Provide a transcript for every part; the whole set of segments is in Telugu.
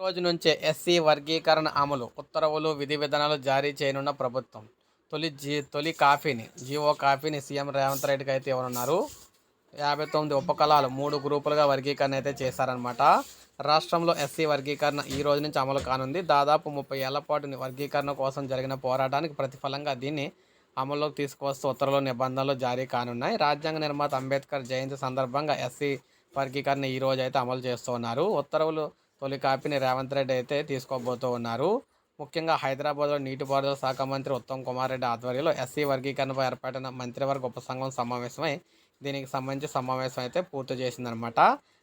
రోజు నుంచే ఎస్సీ వర్గీకరణ అమలు ఉత్తర్వులు విధి విధానాలు జారీ చేయనున్న ప్రభుత్వం. తొలి జీ తొలి కాఫీని జీవో కాఫీని సీఎం రేవంత్ రెడ్డికి అయితే ఇవ్వనున్నారు. యాభై తొమ్మిది ఉపకళాలు మూడు గ్రూపులుగా వర్గీకరణ అయితే చేశారనమాట రాష్ట్రంలో ఎస్సీ వర్గీకరణ ఈ రోజు నుంచి అమలు కానుంది. దాదాపు ముప్పై ఏళ్ళ పాటు వర్గీకరణ కోసం జరిగిన పోరాటానికి ప్రతిఫలంగా దీన్ని అమల్లోకి తీసుకువస్తూ ఉత్తర్వులు నిబంధనలు జారీ కానున్నాయి. రాజ్యాంగ నిర్మాత అంబేద్కర్ జయంతి సందర్భంగా ఎస్సీ వర్గీకరణ ఈ రోజు అయితే అమలు చేస్తూ ఉన్నారు. ఉత్తర్వులు తొలి కాపీని రేవంత్ రెడ్డి అయితే తీసుకోబోతూ ఉన్నారు. ముఖ్యంగా హైదరాబాద్లో నీటిపారుదల శాఖ మంత్రి ఉత్తమ్ కుమార్ రెడ్డి ఆధ్వర్యంలో ఎస్సీ వర్గీకరణపై ఏర్పాటైన మంత్రివర్గ ఉపసంఘం సమావేశమై దీనికి సంబంధించి సమావేశం అయితే పూర్తి చేసిందనమాట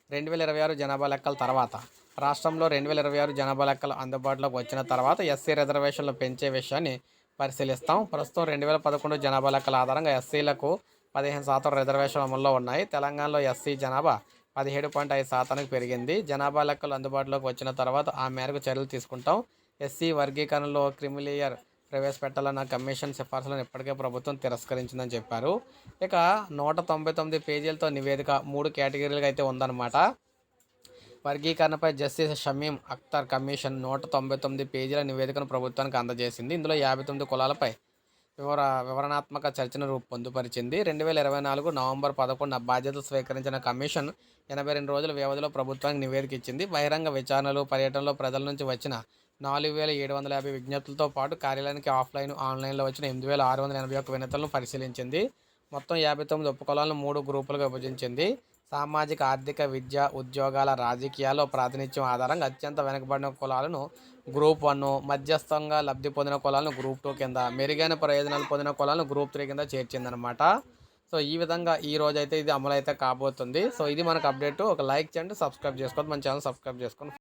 రెండు వేల ఇరవై ఆరు జనాభా లెక్కల తర్వాత రాష్ట్రంలో రెండు వేల ఇరవై ఆరు జనాభా లెక్కలు అందుబాటులోకి వచ్చిన తర్వాత ఎస్సీ రిజర్వేషన్లు పెంచే విషయాన్ని పరిశీలిస్తాం. ప్రస్తుతం రెండు వేల పదకొండు జనాభా లెక్కల ఆధారంగా ఎస్సీలకు పదిహేను శాతం రిజర్వేషన్ అమల్లో ఉన్నాయి. తెలంగాణలో ఎస్సీ జనాభా పదిహేడు పాయింట్ ఐదు శాతానికి పెరిగింది. జనాభా లెక్కలు అందుబాటులోకి వచ్చిన తర్వాత ఆ మేరకు చర్యలు తీసుకుంటాం. ఎస్సీ వర్గీకరణలో క్రిమిలియర్ ప్రవేశపెట్టాలన్న కమిషన్ సిఫార్సులను ఇప్పటికే ప్రభుత్వం తిరస్కరించిందని చెప్పారు. ఇక నూట తొంభై తొమ్మిది పేజీలతో నివేదిక మూడు కేటగిరీలుగా అయితే ఉందన్నమాట. వర్గీకరణపై జస్టిస్ షమీం అఖ్తర్ కమిషన్ నూట తొంభై తొమ్మిది పేజీల నివేదికను ప్రభుత్వానికి అందజేసింది. ఇందులో యాభై తొమ్మిది కులాలపై వివర వివరణాత్మక చర్చను రూపు పొందుపరిచింది. రెండు వేల ఇరవై నాలుగు నవంబర్ పదకొండున బాధ్యతలు స్వీకరించిన కమిషన్ ఎనభై రెండు రోజుల వ్యవధిలో ప్రభుత్వానికి నివేదిక ఇచ్చింది. బహిరంగ విచారణలు పర్యటనలో ప్రజల నుంచి వచ్చిన నాలుగు వేల ఏడు వందల యాభై విజ్ఞప్తులతో పాటు కార్యాలయానికి ఆఫ్లైన్ ఆన్లైన్లో వచ్చిన ఎనిమిది వేల ఆరు వందల ఎనభై ఒక్క వినతులను పరిశీలించింది. మొత్తం యాభై తొమ్మిది ఉపకులాలను మూడు గ్రూపులుగా విభజించింది. సామాజిక ఆర్థిక విద్య ఉద్యోగాల రాజకీయాల్లో ప్రాతినిధ్యం ఆధారంగా అత్యంత వెనుకబడిన కులాలను గ్రూప్ వన్ మధ్యస్థంగా లబ్ధి పొందిన కులాలను గ్రూప్ టూ కింద మెరుగైన ప్రయోజనాలు పొందిన కులాలను గ్రూప్ త్రీ కింద చేర్చిందనమాట సో ఈ విధంగా ఈ రోజు అయితే ఇది అమలు అయితే కాబోతుంది. సో ఇది మనకు అప్డేట్. ఒక లైక్ చేయండి సబ్స్క్రైబ్ చేసుకోండి మన ఛానల్ సబ్స్క్రైబ్ చేసుకోండి.